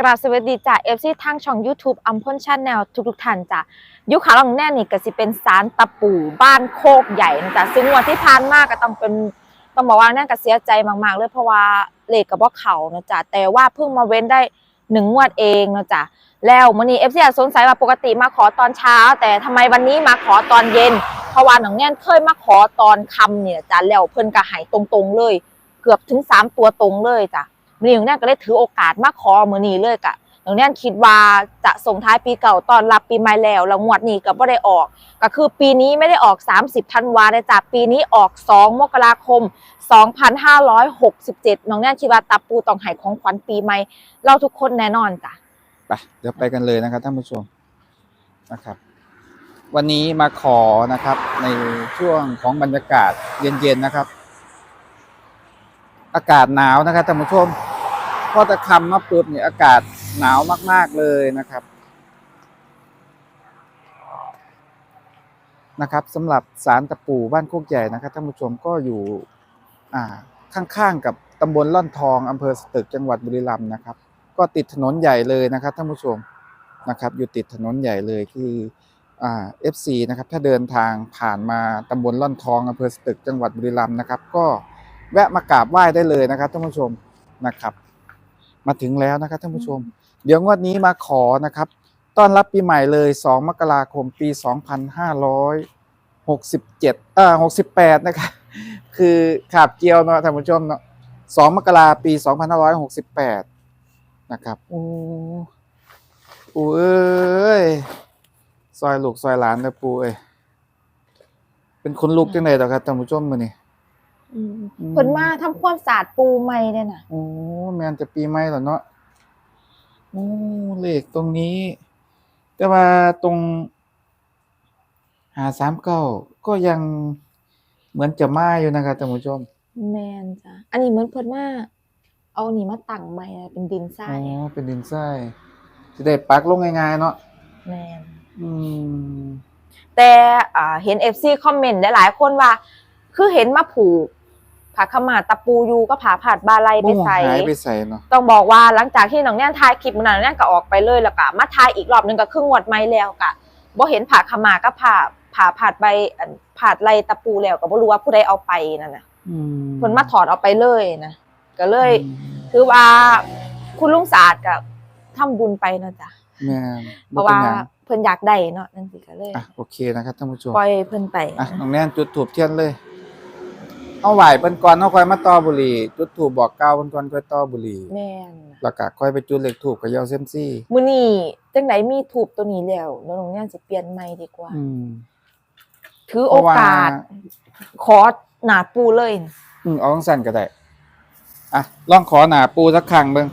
กราบสวัสดีจ้ะเอฟซีทางช่อง YouTube อัมพลชาแนลทุกๆท่านจ้ะยุคขาลองแน่นี่ก็สิเป็นสารตะปูบ้านโคกใหญ่นะจ้ะซึ่งวันที่ผ่านมาก็ต้องเป็นต้องบอกว่าแน่าก็เสียใจมากๆเลยเพราะว่าเลขกับบ่เขานะจ๊ะแต่ว่าเพิ่งมาเว้นได้หนึ่งงวดเองนะจ๊ะแล้วมื้อนี้เอฟซีสงสัยว่าปกติมาขอตอนเช้า แต่ทำไมวันนี้มาขอตอนเย็นเพราะว่าหน้องแน่นเคยมาขอตอนค่ำเนี่ยจ้ะแล้วเพิ่นก็ให้ตรงๆเลย เกือบถึงสามตัวตรงเลยจ้ะ มือนี้น้องแน่นก็เลยถือโอกาสมาขอมือนี้เลยกะน้องแน่นคิดว่าจะส่งท้ายปีเก่าตอนรับปีใหม่แล้ว แล้วงวดนี้ก็บ่ได้ออก ก็คือปีนี้ไม่ได้ออก 30ธันวาเลยจ้ะปีนี้ออก 2 มกราคม 2567 น้องแน่นคิดว่าตาปูต้องให้ของขวัญปีใหม่เราทุกคนแน่นอนจ้ะไปเดี๋ยวไปกันเลยนะครับท่านผู้ชมนะครับ วันนี้มาขอนะครับ ในช่วงของบรรยากาศเย็นๆนะครับ อากาศหนาวนะครับท่านผู้ชม พอตะคำมาปุ๊บเนี่ยอากาศหนาวมาก ๆเลยนะครับนะครับสำหรับสารตะปูบ้านโคกใหญ่นะครับท่านผู้ชมก็อยู่อ่าข้างๆกับตำบลล่อนทองอำเภอสตึกจังหวัดบุรีรัมย์นะครับ ก็ติดถนนใหญ่เลยนะครับท่านผู้ชมนะครับ อยู่ติดถนนใหญ่เลยคืออ่า FC นะครับถ้าเดินทางผ่านมาตำบลล่อนทองอำเภอสตึกจังหวัดบุรีรัมย์นะครับ ก็แวะมากราบไหว้ได้เลยนะครับท่านผู้ชมนะครับ มาถึงแล้วนะครับท่านผู้ชม เดี๋ยวงวดนี้มาขอนะครับ ต้อนรับปีใหม่เลย 2 มกราคมปี 2567เอ่อ68 นะครับ คือขาบเกียวเนาะท่านผู้ชมเนาะ2มกราปี 2568 นะครับ โอ้ปูเอ้ยซอยลูกซอยหลานนะปูเอ้ยเป็นคนลูกจังไดต่อครับท่านผู้ชมมื้อนี้อืม เพิ่นมาทำความสะอาดปูใหม่เนี่ยน่ะโอ้แม่นจะปีใหม่แล้วเนาะโอ้เลขตรงนี้ แต่ว่าตรงหาสามเก้าก็ยังเหมือนจะมาอยู่นะครับท่านผู้ชม แม่นจ้ะอันนี้เหมือนเพิ่นมาเอานี่มาตั้งใหม่อะเป็นดินทราอ๋ยอเป็นดินทรายจะได้ปักลงง่ายๆเนาะแม่นอืมแต่อ่าเห็น FC คอมเมนต์หลายๆคนว่า คือเห็นมาผูก ผาขาวมาตะปูอยู่ก็ผาผาดบาไลไปบ่ใส่หายไปใส่เนาะต้องบอกว่าหลังจากที่น้องแน่นทายคลิปมันนั้นน้องแน่นก็ออกไปเลยแล้วก็มาทายอีกรอบหนึงก็ครึ่งวดไม้แล้วก็บ่เห็นผาขาวมาก็ผาผาผาดใบอันผาดไลตะปูแล้วก็บ่รู้ว่าผู้ใดเอาไปนั่นน่ะอืมเพิ่นมาถอดเอาไปเลยนะก็เลยอืมคือว่าคุณลุงศาสตร์กับทำบุญไปนะจ๊ะแม่นเพบ่ราะเป็นว่าหยังเพิ่นอยากได้เนาะนั่นสิก็เลยอะโอเคนะครับท่านผู้ชมปล่อยเพิ่นไปอะน้องแนนจุดถูบเทียนเลย เอาไหวเพิ่นก่อนเอาค่อยมาต่อบุหรี่จุดถูบบอกกล่าวเพิ่นก่อนค่อยต่อบุหรี่แม่นแล้วก็ค่อยไปจุดเลขถูกกับยาวเซยมซี่มื้อนี้จังไดมีถูกตัวนี้แล้วแล้วน้องเนี่ยสิเปลี่ยนใหม่ดีกว่า อืมถือโอกาส ขอหนาปูเลย อืมเอาจังสั่นก็ได้อะลองขอหนาปูสักครั้งเบิ่ง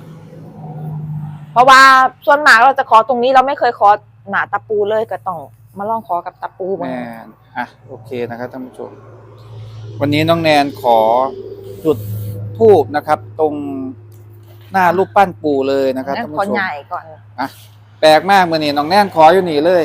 เพราะว่าส่วนมากเราจะขอตรงนี้เราไม่เคยขอหนาตะปูเลยก็ต้องมาลองขอกับตะปูบ้างแม่นอะโอเคนะครับท่านผู้ชม วันนี้น้องแนนขอจุดทูบนะครับ ตรงหน้ารูปปั้นปูเลยนะครับนั่ท่านนขอผู้ชมใหญ่ก่อน อะแปลกมากมื้อนี้น้องแนนขออยู่นี่เลย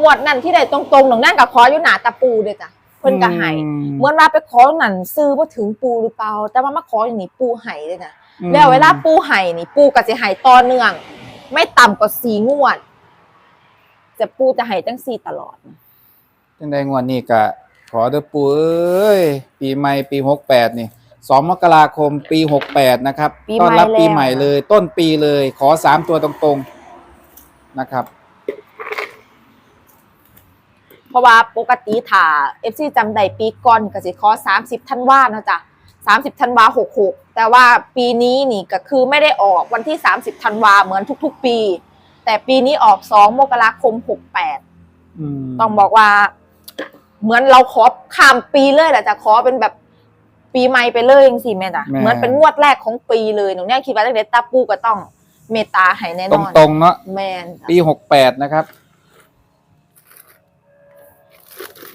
งวดนั้นที่ได้ตรงๆน้องนั่นกับขออยู่หนาตะปูเด้อจ้ะเพิ่นก็ให้อืมเหมื่อนว่าไปขอนั่นซื้อบ่ถึงปูหรือเปล่า แต่ว่ามาขออย่างนี้ปูให้เลยนะแล้วเวลาปูให้นี่ ปูก็สิให้ต่อเนื่อง ไม่ต่ำกว่า4งวด จะปูจะให้จังซี่ตลอดนะ จังไดงวดนี้ก็ขอเด้อปู่เอ้ยปีใหม่ปี68นี่2มกราคมปี68นะครับปีต้อนใหม่รับปีแล้ว ใหม่เลย ต้นปีเลย ขอ3ตัวตรงๆนะครับ เพราะว่าปกติถ้า FC จำได้ปีก่อนก็สิขอ30ธันวานะจ๊ะ30ธันวา66 แต่ว่าปีนี้นี่ก็คือไม่ได้ออกวันที่ 30ธันวาเหมือนทุกๆ ปี แต่ปีนี้ออก 2 มกราคม 68 อืมต้องบอกว่า เหมือนเราขอข้ามปีเลยแหละจะขอเป็นแบบปีใหม่ไปเลยจังซี่แม่จ้ะเหมือนเป็นงวดแรกของปีเลยหนูเนี่ยคิดว่าตั้งแต่ตาปูก็ต้องเมตตาให้แน่นตอนรงๆเนาะแม่นจ้ะปี68นะครับ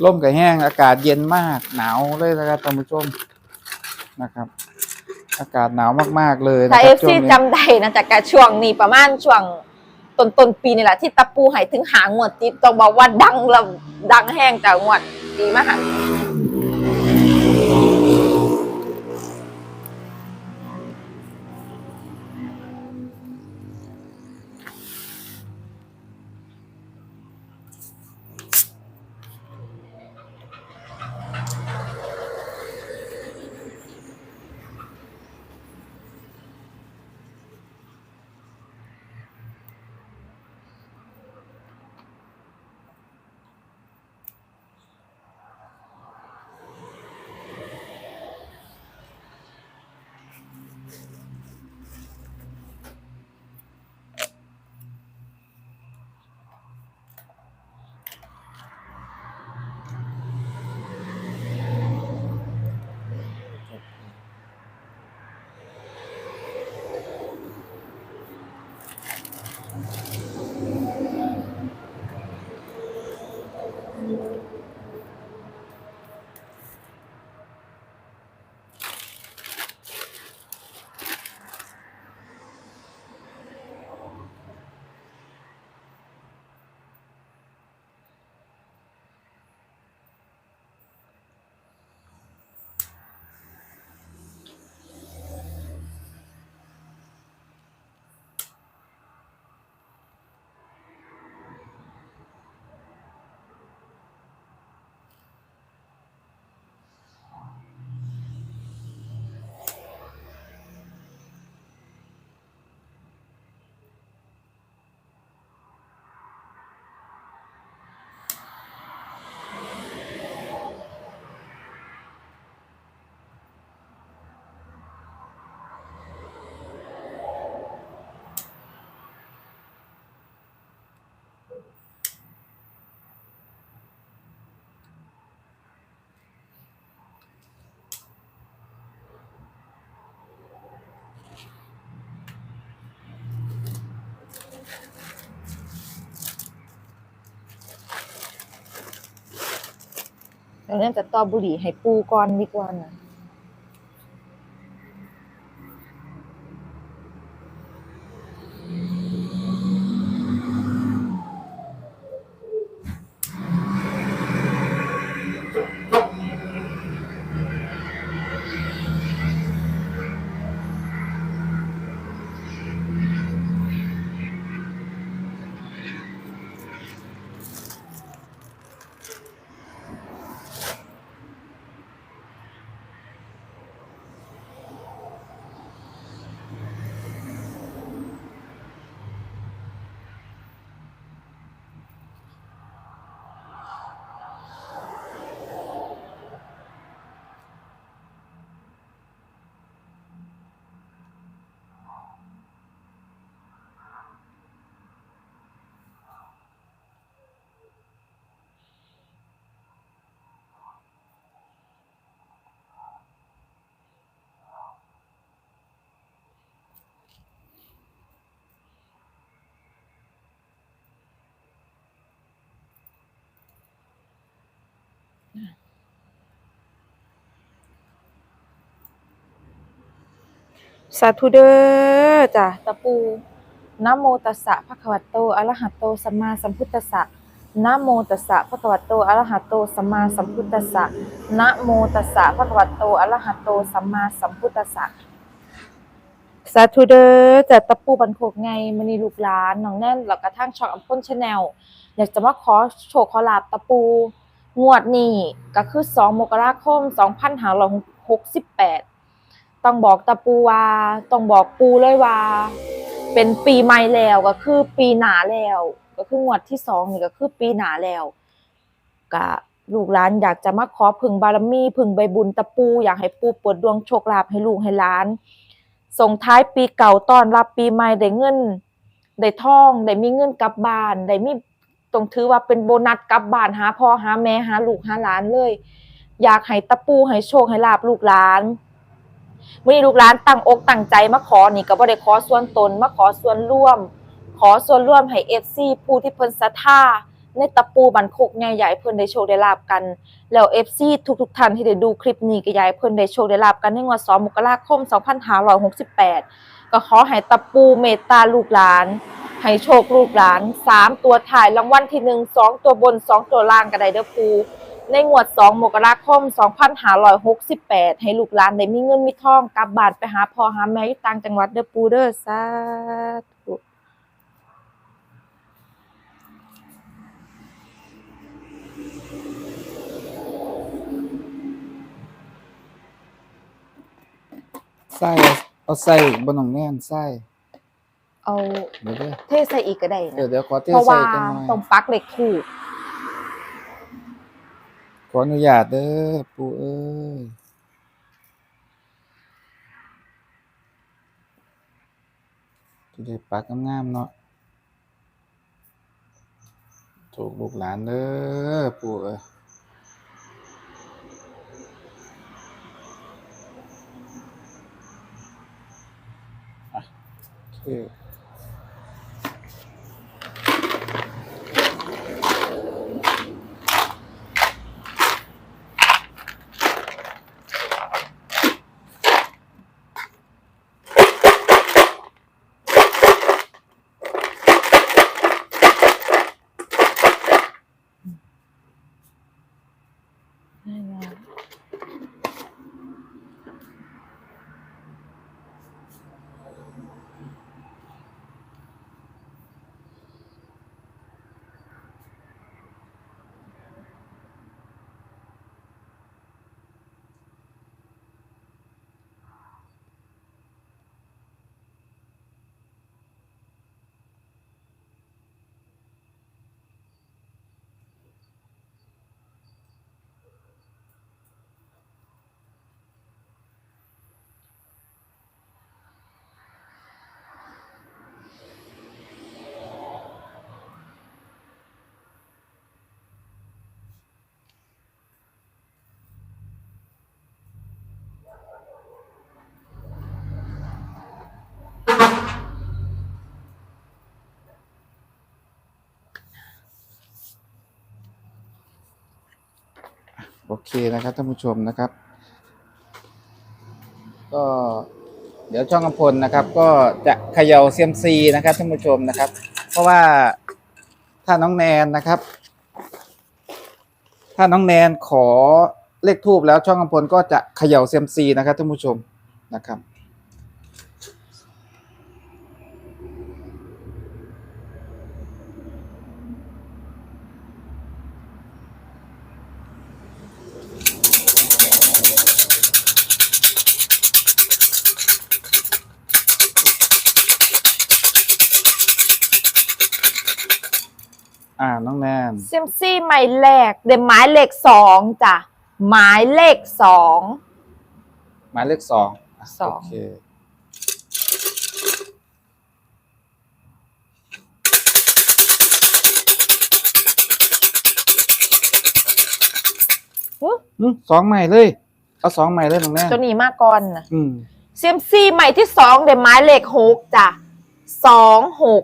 ร่มกับแห้งอากาศเย็นมากหนาวเลยนะครับท่านผู้ชมนะครับ อากาศหนาวมากๆเลยนะถ้าคเอรับฟช่วซีงนี้จำได้นะจากการช่วงนี้ประมาณช่วงต้นต้นๆปีนี่แหละที่ตะปูใหายถึงหางวดติดต้องบอกว่าดังระดังแห้งจากงวด ดีมากค่ะ เดี๋ยวนั้นจะต่อบุหรี่ให้ปูก่อนดีกว่านะ สาธุเด้อจ้ะตะปูนะโมตัสสะภะคะวะโตอะระหะโตสัมมาสัมพุทธัสสะนะโมตัสสะภะคะวะโตอะระหะโตสัมมาสัมพุทธัสสะนะโมตัสสะภะคะวะโตอะระหะโตสัมมาสัมพุทธัสสะสาธุเด้อจ้ะตะปูบันโคกไงมณีลูกหลานน้องแน่นแล้วก็ทางช่องอัมพลชาแนลอยากจะมาขอโชคขอลาบตะปู งวดนี้ก็คือ 2 มกราคม 2568 ต้องบอกตะปูว่าต้องบอกปูเลยว่า เป็นปีใหม่แล้วก็คือปีหนาแล้ว ก็คืองวดที่สองนี่ก็คือปีหนาแล้วก็ลูกหลานอยากจะมาขอพึ่งบารมีพึ่งใบบุญตะปู อยากให้ปูเปิดดวงโชคลาภให้ลูกให้หลาน ส่งท้ายปีเก่าต้อนรับปีใหม่ได้เงินได้ทองได้มีเงินกลับบ้านได้มีต้องถือว่าเป็นโบนัสกลับบ้านหาพ่อหาแม่หาลูกหาหลานเลย อยากให้ตะปูให้โชคให้ลาบลูกหลาน มื่อนี้ลูกหลานตั้งอกตั้งใจมาขอนี่ก็บ่ได้ขอส่วนตนมาขอส่วนร่วม ขอส่วนร่วมให้ FC ผู้ที่เพิ่นศรัทธาในตะปูบันโคกใหญ่ๆเพิ่นได้โชคได้ลาบกัน แล้ว FC ทุกๆท่านที่ได้ดูคลิปนี้ก็ยากให้เพิ่นได้โชคได้ลาบกันในงวด2มกราคม 2568 ก็ขอให้ตะปูเมตตาลูกหลานให้โชคลูกหลาน 3 ตัวถ่ายรางวัลที่ 1 2 ตัวบน 2 ตัวล่างก็ได้เด้อปู ในงวด 2 มกราคม 2568 ให้ลูกหลานได้มีเงินมีทองกลับบ้านไปหาพ่อหาแม่อยู่ต่างจังหวัดเด้อปูเด้อสาธุไส้เอาไส้บนหนองแน่นไส้เอาเดี๋ยวเด้อเทใส่อีกก็ได้เดี๋ยวนะเดี๋ยวขอเทเพราะใส่ว่าจังหน่อย ต้องปักเหล็กถูกข ออนุญาตเด้อปู่เอ้ยจะได้ปักงามๆเนาะถูกลูกหลานเด้อปู่เอ้ยอะโอเค น โอเคนะครับท่านผู้ชมนะครับ ก็เดี๋ยวช่องกำพลนะครับ ก็จะเขย่าเซียมซีนะครับท่านผู้ชมนะครับ เพราะว่าถ้าน้องแนนนะครับ ถ้าน้องแนนขอเลขทูบแล้วช่องกำพลก็จะเขย่าเซียมซีนะครับท่านผู้ชมนะครับ หมายเลขเดยวหมายเลขสองจ้ะหมายเลขสองหมายเลขสองะสองโอเคอุ๊ยอืมสองใหม่เลย เอาสองใหม่เลยน้องแนนตัวนี้มาก่อนนะอืม เซยมซี่ใหม่ที่สองเดยวหมายเลขหกจ้ะสองหก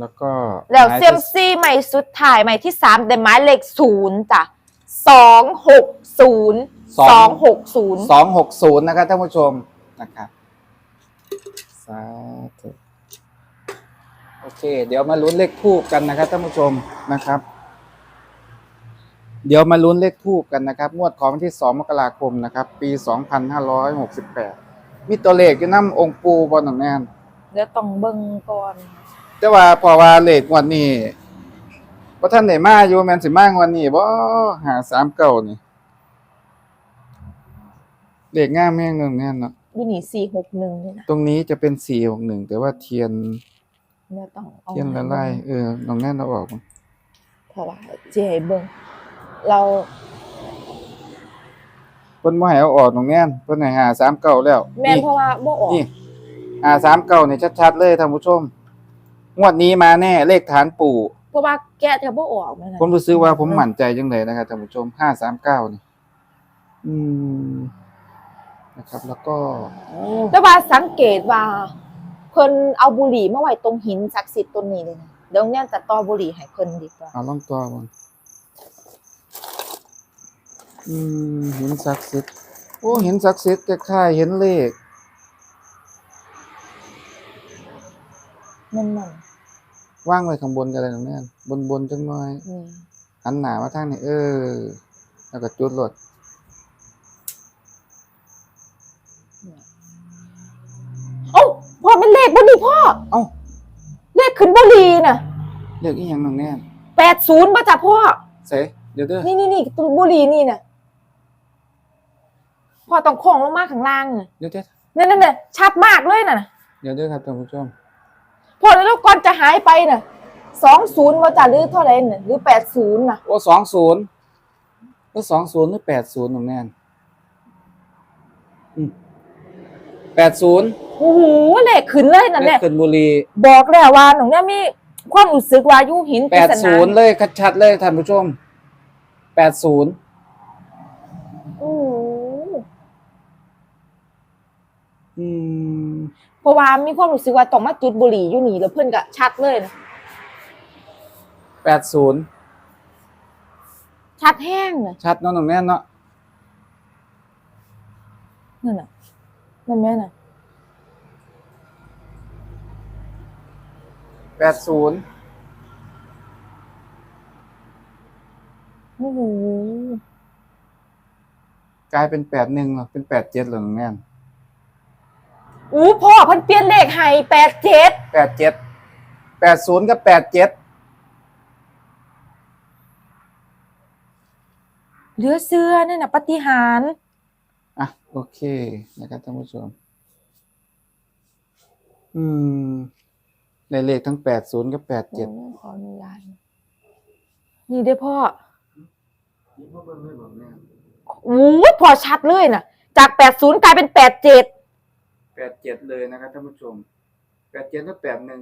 แล้วก็แล้วหายเซยมซี่ใหม่สุดท้ายใหม่ที่สามเดยวหมายเลขศูนย์จ้ะสองหกศูนย์สองหกศูนย์สองหกศูนย์นะครับท่านผู้ชมนะครับสาธุโอเค เดี๋ยวมาลุ้นเลขทูบกันนะครับท่านผู้ชมนะครับ เดี๋ยวมาลุ้นเลขทูบกันนะครับ งวดของวันที่สองมกราคมนะครับ ปีสองพันห้าร้อยหกสิบแปดมีตัวเลขอยู่น้ำองค์ปูบอลหนังแนนเดี๋ยวต้องเบิ่งก่อน แต่ว่าพอว่าเลขงวดนี้พระท่านไหนมาอยู่แมนสิมางวดนี้บ่หาสามเก้านี่เลขง่ามแม่งหนึ่งแน่นเนาะยูนี่สี่หกหนึ่งนี่นะตรงนี้จะเป็นสี่หกหนึ่งแต่ว่าเทียนเดี๋ยวต้องเอาเทียนละลายเออน้องแน่นเอาออกมาเพราะว่าเจ๊ให้เบิ่งเราเพิ่นบ่ให้เอาออกน้องแน่นเพิ่นให้หาสามเก้าแล้วแม่นนี่เพราะว่าบ่ออกนี่หาสามเก้านี่ชัดๆเลยท่านผู้ชม งวดนี้มาแน่เลขฐานปู่ เพราะว่าแกะจะบ่ออกแม่นผมรู้สึกว่าผมมั่นใจจังเลยนะครับท่านผู้ชมห้าสามเก้านี่อืมนะครับ แล้วก็โอ้แต่ว่าสังเกตว่าเพิ่นเอาบุหรี่มาไว้ตรงหินศักดิ์สิทธิ์ต้นนี้เลยนะเดี๋ยวเนี่ยจะต่อบุหรี่ให้เพิ่นดีกว่าเอาล่องตัวมันอืมเห็นศักดิ์สิทธิ์โอ้เห็นศักดิ์สิทธิ์คล้ายๆเห็นเลขมันมัน ว่างไว้ข้างบนกันเลยน้องแน่นบนบนๆจังหน่อยนี่หันหน้ามาทางนี้เออ แล้วก็จุดรถเอ้าพ่อมันเลขบ่นี่พ่อ เอ้าเลขขึ้นบุหรี่น่ะเรียกอีหยังน้องแน่น80บ่จ้ะพ่อเสเดี๋ยวเด้อนี่นี่นี่ตัวบุหรี่นี่น่ะพ่อต้องโค้งลงมาข้างล่างน่ะเดี๋ยวเด้อนั่นๆๆชัดมากเลยน่ะ เดี๋ยวเด้อครับท่านผู้ชม พอแล้วก่อนจะหายไปน่ะสองศูนย์ว่าจะหรือเท่าไหร่น่ะหรือแปดศูนย์น่ะโอ้สองศูนย์ก็สองศูนย์หรือแปดศูนย์น้องแน่นแปดศูนย์โอ้โหเลขขึ้นเลยนั่นเลแหขละเกินบุรี บอกแล้วว่าหนูเนี่ยมีความรู้สึกว่าอยู่หินแปดศูนย์เลยชัดๆเลยท่านผู้ชมแปดศูนย์โอ้โหอืมเพ ราะว่ามีความรู้สึกว่าต้องมาจุดบุหรี่อยู่นี่แล้วเพื่อนก็ชัดเลยนะแปดศูนย์ชัดแห้งน่ะชัดเนาะน้องแน่นเนาะนั่นน่ะนั่นแม่น่ะแปดศูนย์โอ้โหกลายเป็นแปดหนึ่งเหรอเป็นแปดเจ็ดเหรอน้องแน่น อู้พ่อเพันเปลี่ยนเลขให้แปดเจ็ดแปดเจ็ดแปดศูนย์กับแปดเจ็ดเหลือเสื้อนั่นน่ะปฏิหารย์อะโอเคนะครับท่านผู้ชม อืมในเลขทั้งแปดศูนย์กับแปดเจ็ดโอ้ขออนุญาตนี่เด้อพ่ออู้พอชัดเลยน่ะ จากแปดศูนย์กลายเป็นแปดเจ็ด แปดเจ็ดเลยนะครับท่านผู้ชมแปดเจ็ดกับแปดหนึ่ง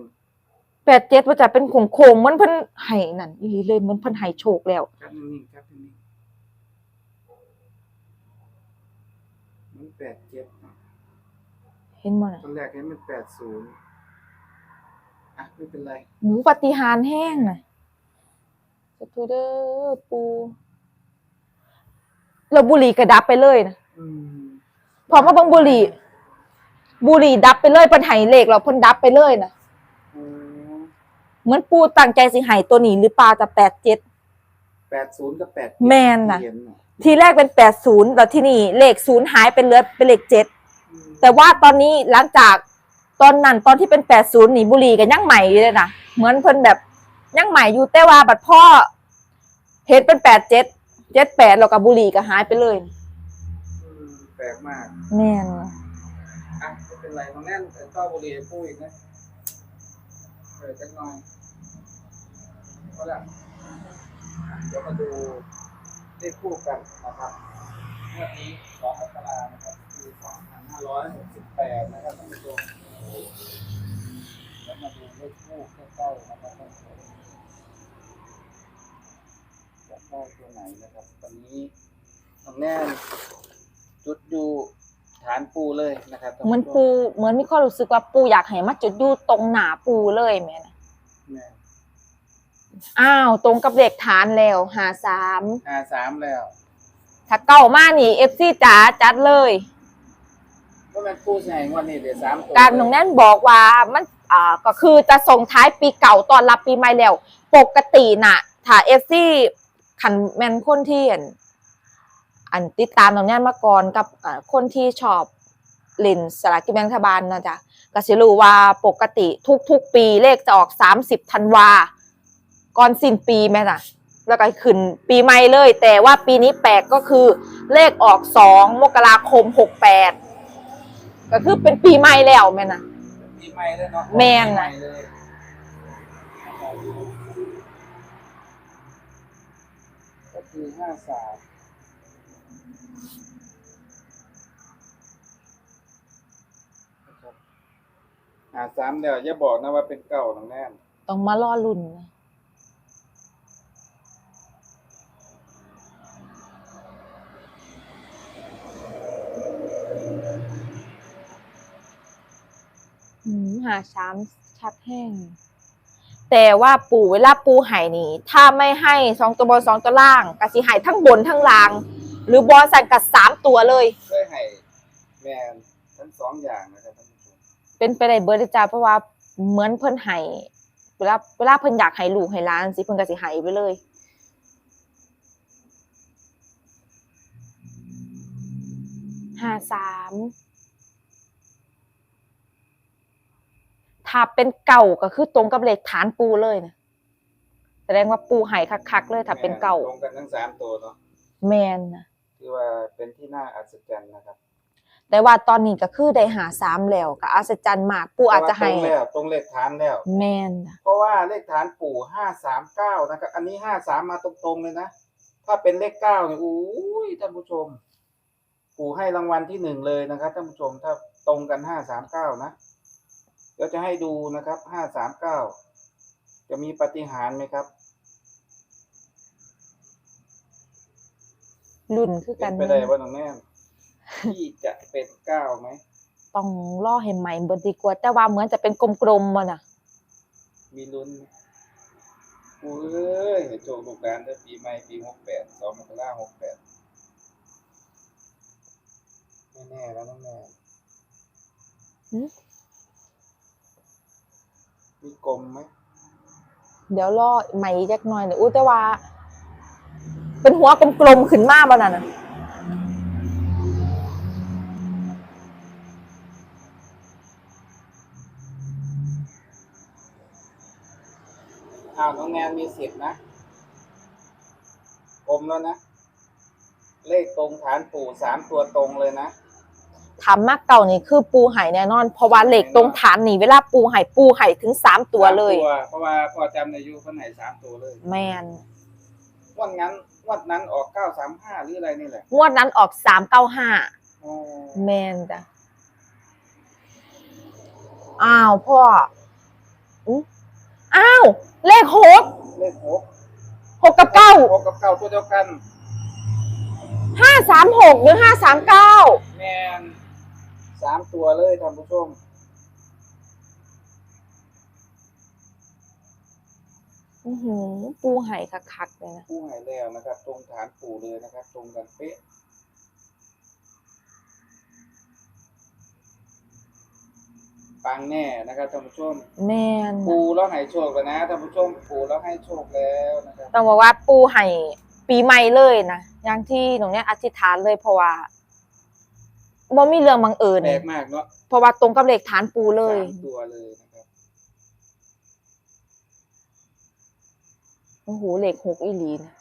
แปดเจ็ดว่าจะเป็นโค้งโค้งๆเหมันเพิ่นไห้นั่นอีหลีเลยเหมันเพิ่นไห้โชคแล้วครับนิ่งๆครับนิ่งๆมันแปดเจ็ดเห็นบ่น่ะตอนแรกเห็นมันแปดศูนย์อะไม่เป็นไรหมูปฏิหารย์แห้งน่ะสาธุเด้อปูแล้วบุหรี่ก็ดับไปเลยนะอืม พอมาเบังบุหรี่ บุหรี่ดับไปเลยเพิ่นให้เลขเราเพิ่นดับไปเลยนะอืมเหมือนปูตั้งใจสิให้ตัวนี้หรือเปล่าจะแปดเจ็ด แปดศูนย์กับแปดแม่นน่ะเห็นน่ะทีแรกเป็นแปดศูนย์แล้วที่นี่เลขศูนย์หายเป็นเหลือเป็นเลขเจ็ดอืมแต่ว่าตอนนี้หลังจากตอนนั้นตอนที่เป็นแปดศูนย์นี่บุหรี่กันยังใหม่อยู่เลยนะเหมือนเพิ่นแบบยังใหม่อยู่แต่ว่าบัดพ่อเห็นเป็นแปดเจ็ดเจ็ดแปดแล้วกับบุหรี่ก็หายไปเลยอืมแปลกมาก แม่นอะไม่ เป็นไรน้องแน่นแต่ต้อบุหรี่ให้พูดอีกนะเออจักหน่อยก็แล้วเดี๋ยวมาดูเลขคู่กันนะครับงวดนี้สองมกรานะครับปีสองพันห้าร้อยหกสิบแปดนะครับท่านผู้ชมแล้วมาดูเลขคู่ใกล้ๆนะครับท่านผู้ชมอยากได้ตัวไหนนะครับ ตอนนี้น้องแน่นจุดอยู่ ฐานปูเลยนะครับท่าเหมือนผู้ชปูเหมือนมีความรู้สึกว่าปูอยากให้มาจุดอยู่ตรงหนาปูเลยแม่นะแม่อ้าวตรงกับเลขฐานแล้วหาสามห้าสามแล้ว ถ้าเก้ามานี่เอฟซีจ๋าจัดเลยก็แม่นปูใหญ่งวันนี้เดี๋ยวสามตัวการหนองแน่นบอกว่ามันอ่าก็คือจะส่งท้ายปีเก่าตอนรับปีใหม่แล้ว ปกติน่ะ ถ้าเอฟซีขันแมนคนที่อัน อันติดตามหนองแน่นมาก่อนกับอ่าคนที่ชอบเล่นสลากกินแบ่งรัฐบาลนะจ๊ะก็สิรู้ว่าปกติทุกๆ ปีเลขจะออก 30ธันวาก่อนสิ้นปีแม่น่ะ แล้วก็ขึ้นปีใหม่เลย แต่ว่าปีนี้แปลกก็คือเลขออก 2 มกราคม 68 ก็คือเป็นปีใหม่แล้วแม่น่ะ ปีใหม่เลยเนาะแม่นน่ะปีใหเลยก็คือห้าสามนะครับ ห้าสามเดี๋ยวอย่าบอกนะว่าเป็นเก่าน้องแน่นต้องมาล่อลุ่นนะอืมหาช้ำชัดแห้ง แต่ว่าปูเวลาปูไห่นี่ ถ้าไม่ให้สองตัวบนสองตัวล่างกะสิไห่ทั้งบนทั้งล่าง หรือบอลสั่นกัดสามตัวเลย เคยให้แมนทั้งสองอย่างนะครับท่านผู้ชม เป็นไปได้เบิร์ดเลยจ้าเพราะว่าเหมือนเพิ่นไห่เวลาเวลาเพิ่นอยากไห่ลูกไห่หล้านสิเพิ่นก็สิไห่ไปเลยห้าสามถ้าเป็นเก่าก็คือตรงกับเลขฐานปูเลยนะแสดงว่าปูไห่คักๆเลยถ้าเป็นเก่าตรงกันทั้งสามตัวเนาะแมนนะที่ว่าเป็นที่น่าอัศจรรย์นะครับ แต่ว่าตอนนี้ก็คือได้หาสามแล้วก็อัศจรรย์มากปูอาจจะให้ตรงแล้วตรงเลขฐานแล้วแมนนะเพราะว่าเลขฐานปู่ห้าสามเก้านะครับอันนี้ห้าสามมาตรงๆเลยนะถ้าเป็นเลขเก้าเนี่ยอุ้ยท่านผู้ชม ปู่ให้รางวัลที่หนึ่งเลยนะครับท่านผู้ชมถ้าตรงกันห้าสามเก้านะเดี๋ยวจะให้ดูนะครับห้าสามเก้าจะมีปาฏิหารย์ไหมครับรุ่นคือเป็กันนไปได้ว่าน้องแน่น ที่จะเป็นเก้าไหมต้องล่อให้ใหม่เบิดดีกว่า แต่ว่าเหมือนจะเป็นกลมๆมันอะ มีลุ้นไหมปู่เอ้ยโชคลูกหลานได้ปีใหม่ปีหกแปดสองมกราหกแปดไม่แน่แล้วน้องแน่หืมมีกลมไหมเดี๋ยวล่อใหม่จักหน่อยเดี๋ยวอู้แต่ว่า เป็นหัวกลมๆขึ้นมาบ้าน่ะนะ อ้าวน้องแนนมีสิทธิ์นะกลมแล้วนะ เลขตรงฐานปู่สามตัวตรงเลยนะถามมากเก่านี่คือปูไห่แน่นอน เพราะว่าเหล็กตรงฐานนี่เวลาปูไห่ปูไห่ถึงสามตัวเลย สามเพราะว่าพอจำในยูคนไหนสามตัวเลยแมนงวันนั้นงวันนั้นออกเก้าสามห้าหรืออะไรนี่แหละงวดนั้นออกสามเก้าห้าอ๋อแมนจ้ะอ้าวพ่ออุ๊ย อ้าว เลขหกเลขหกหกกับเก้าหกกับเก้าตัวเดียวกัน ห้าสามหกหรือห้าสามเก้าแมนสามตัวเลยท่านผู้ชมนอื้อหือปูไห่คักๆเลยนะ ผู้หายแล้วนะครับ ตรงฐานปู่เลยนะครับ ตรงกันเป๊ะ ปังแน่นะครับท่านผู้ชมแม่นปูแล้วให้โชคแล้วนะท่านผู้ชมปูแล้วให้โชคแล้วนะครับต้องบอกว่าปูไห่ปีใหม่เลยนะอย่างที่ตรงเนี้ยอธิษฐานเลยเพราะว่าบ่มีเรื่องบังเอิญแปลกมากเนาะเพราะว่าตรงกับเลขฐานปูเลยสามตัวเลยนะครับโอ้โหเลขหกอีหลีนะ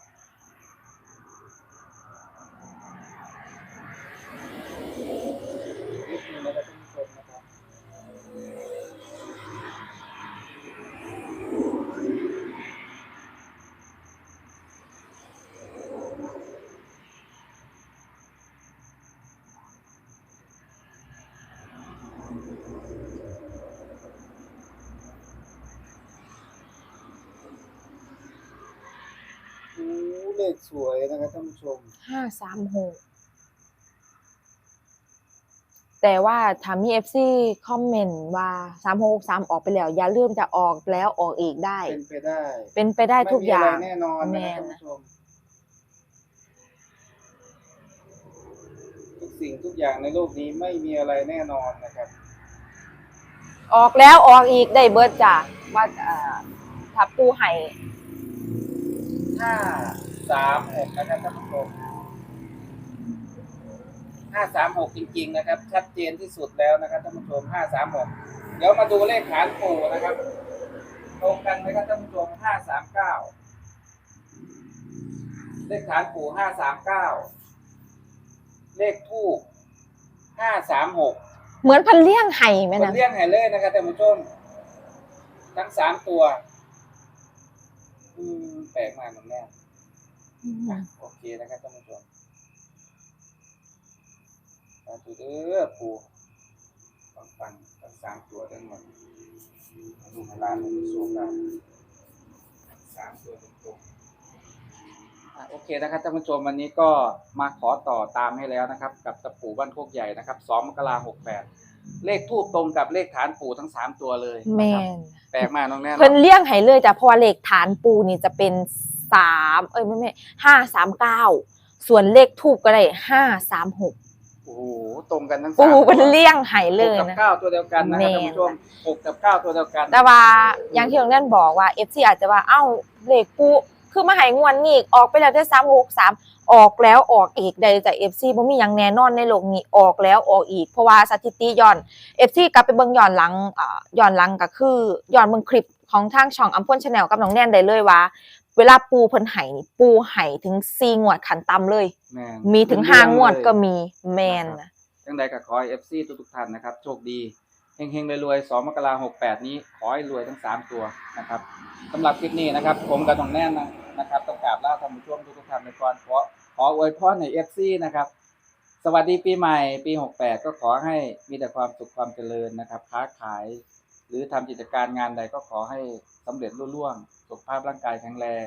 วยนะครับท่านผู้ชมห้าสามหกแต่ว่าถ้ามีเอฟซีคอมเมนต์ว่าสามหกสามออกไปแล้ว อย่าลืมจะออกแล้วออกอีกได้ เป็นไปได้ เป็นไปได้ทุกอย่างไม่มีะไรแน่นอนนะแม่ครับนท่านผู้ชมทุกสิ่งทุกอย่างในโลกนี้ไม่มีอะไรแน่นอนนะครับ ออกแล้วออกอีกได้เบิร์ดจ้ะว่าเอ่อถ้าปูไห่ห้า สามหกนะครับท่านผู้ชมห้าสามหกจริง ๆ นะครับ ชัดเจนที่สุดแล้วนะครับท่านผู้ชมห้าสามหกเดี๋ยวมาดูเลขฐานปู่นะครับ ตรงกันไหมครับท่านผู้ชมห้าสามเก้าเลขฐานปู่ห้าสามเก้าเลขทูบห้าสามหกเหมือนพันเลี่ยงไห่ไหมมันนะเลี่ยงไห่เลยนะครับท่านผู้ชม ทั้งสามตัว อืมแปลกมากเหมือนแน่ อืมอะโอเคนะครับท่านผู้ชมสาธุเด้อปู่ฟังฟังทั้งสามตัวทั้งหมดดูเวลาผมสูงกันสามตัวตรงๆอะโอเคนะครับท่านผู้ชมวันนี้ก็มาขอต่อตามให้แล้วนะครับ กับตะปู่บ้านโคกใหญ่นะครับสองมกราหกแปดเลขทูบตรงกับเลขฐานปู่ทั้งสามตัวเลยแมนะครับนแปลกมากน้องแน่นเพิ่นเลี่ยงไห่เลยจ้ะเพราะว่าเลขฐานปูนี่จะเป็น สามเอ้ยไม่ไม่ห้าสามเก้าส่วนเลขทูบก็ได้ห้าสามหกโอ้โหตรงกันทั้งสามปูตัวเป็นเลี่ยงไห่เลหกยกับนะ เก้าตัวเดียวกันนะครับแม่นท่านผู้ชมหกกับเก้าตัวเดียวกัน แต่ว่าอย่างที่น้องนั่นบอกว่าเอฟซีอาจจะว่าเอ้าเลขปูคือมาใหายงวนนี่ออกไปแล้วได้สามหกสามออกแล้วออกอีกได้จากเอฟซีบ่มีอย่างแน่นอนในโลกนี้ออกแล้วออกอีกเพราะว่าสถิติย้อนเอฟซีกลับไปเบิ่งย้อนหลังอ่าย้อนหลังก็คือย้อนเบิ่งคลิปของทางช่องอัมพลชาแนลกับน้องแนนได้เลยว่า เวลาปูเพิ่นไห้นี่ปูไห้ถึง4งวดขันต่ำเลย แม่นมีถึงเรื่อง5งวดเลยก็มีแมนนะ จังใดก็ขอให้ FC ทุกๆท่านนะครับ โชคดีเฮงๆรวยๆ2มกราคม68นี้ ขอให้รวยทั้ง 3 ตัวนะครับสำหรับคลิปนี้นะครับ ผมกับน้องแน่นนะนะครับต้องกราบลาท่านผู้ชมทุกๆท่านในก่อนขอขออวยพรใน FC นะครับ สวัสดีปีใหม่ปี 68 ก็ขอให้มีแต่ความสุขความเจริญนะครับ ค้าขาย หรือทำกิจการงานใดก็ขอให้สำเร็จรุ่ล่วง สุขภาพร่างกายแข็งแรง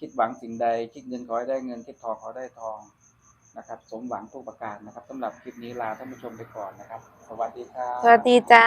คิดหวังสิ่งใด คิดเงินขอให้ได้เงิน คิดทองขอได้ทองนะครับ สมหวังทุกประการนะครับสำหรับคลิปนี้ลาท่านผู้ชมไปก่อนนะครับ สวัสดีครับ สวัสดีจ้า